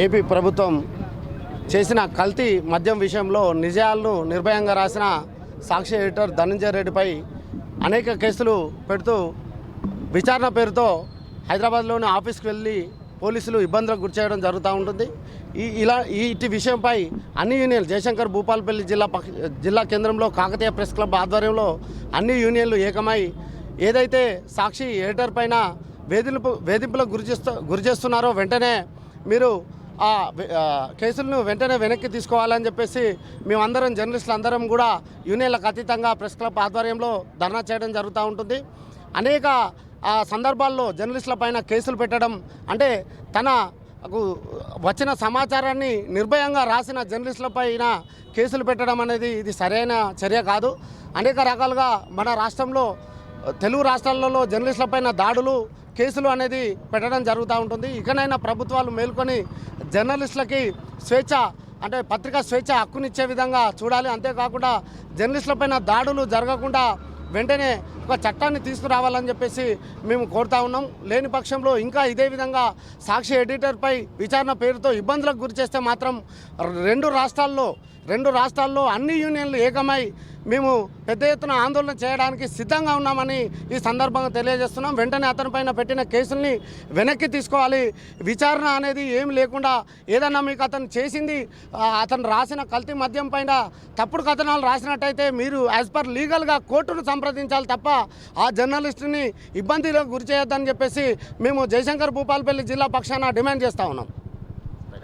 AP ప్రభుత్వం చేసిన కల్తీ మద్యం విషయంలో నిజాలను నిర్భయంగా రాసిన సాక్షి ఎడిటర్ ధనంజయ రెడ్డిపై అనేక కేసులు పెడుతూ విచారణ పేరుతో హైదరాబాద్లోని ఆఫీస్కి వెళ్ళి పోలీసులు ఇబ్బందులకు గురిచేయడం జరుగుతూ ఉంటుంది. ఈ ఇలా ఈ ఇటు విషయంపై అన్ని యూనియన్లు జయశంకర్ భూపాలపల్లి జిల్లా పక్ష జిల్లా కేంద్రంలో కాకతీయ ప్రెస్ క్లబ్ ఆధ్వర్యంలో అన్ని యూనియన్లు ఏకమై ఏదైతే సాక్షి ఎడిటర్ పైన వేధింపు వేధింపులకు గురి చేస్తూ గురి చేస్తున్నారో వెంటనే మీరు ఆ కేసులను వెంటనే వెనక్కి తీసుకోవాలని చెప్పేసి మేమందరం జర్నలిస్టులు అందరం కూడా యూనియన్లకు అతీతంగా ప్రెస్ క్లబ్ ఆధ్వర్యంలో ధర్నా చేయడం జరుగుతూ ఉంటుంది. అనేక ఆ సందర్భాల్లో జర్నలిస్టుల పైన కేసులు పెట్టడం అంటే తన వచ్చిన సమాచారాన్ని నిర్భయంగా రాసిన జర్నలిస్టుల పైన కేసులు పెట్టడం అనేది ఇది సరైన చర్య కాదు. అనేక రకాలుగా మన రాష్ట్రంలో తెలుగు రాష్ట్రాలలో జర్నలిస్టులపైన దాడులు కేసులు అనేది పెట్టడం జరుగుతూ ఉంటుంది. ఇకనైనా ప్రభుత్వాలు మేల్కొని జర్నలిస్టులకి స్వేచ్ఛ అంటే పత్రికా స్వేచ్ఛ హక్కునిచ్చే విధంగా చూడాలి. అంతేకాకుండా జర్నలిస్టులపైన దాడులు జరగకుండా వెంటనే ఒక చట్టాన్ని తీసుకురావాలని చెప్పేసి మేము కోరుతా ఉన్నాం. లేని పక్షంలో ఇంకా ఇదే విధంగా సాక్షి ఎడిటర్పై విచారణ పేరుతో ఇబ్బందులకు గురి చేస్తే మాత్రం రెండు రాష్ట్రాల్లో రెండు రాష్ట్రాల్లో అన్ని యూనియన్లు ఏకమై మేము పెద్ద ఎత్తున ఆందోళన చేయడానికి సిద్ధంగా ఉన్నామని ఈ సందర్భంగా తెలియజేస్తున్నాం. వెంటనే అతనిపైన పెట్టిన కేసుల్ని వెనక్కి తీసుకోవాలి. విచారణ అనేది ఏం లేకుండా ఏదన్నా మీకు అతను చేసింది అతను రాసిన కల్తీ మద్యం పైన తప్పుడు కథనాలు రాసినట్టయితే మీరు యాజ్ పర్ లీగల్గా కోర్టును సంప్రదించాలి తప్ప ఆ జర్నలిస్టుని ఇబ్బందిలో గురి చేయొద్దని చెప్పేసి మేము జయశంకర్ భూపాలపల్లి జిల్లా పక్షాన డిమాండ్ చేస్తూ ఉన్నాం.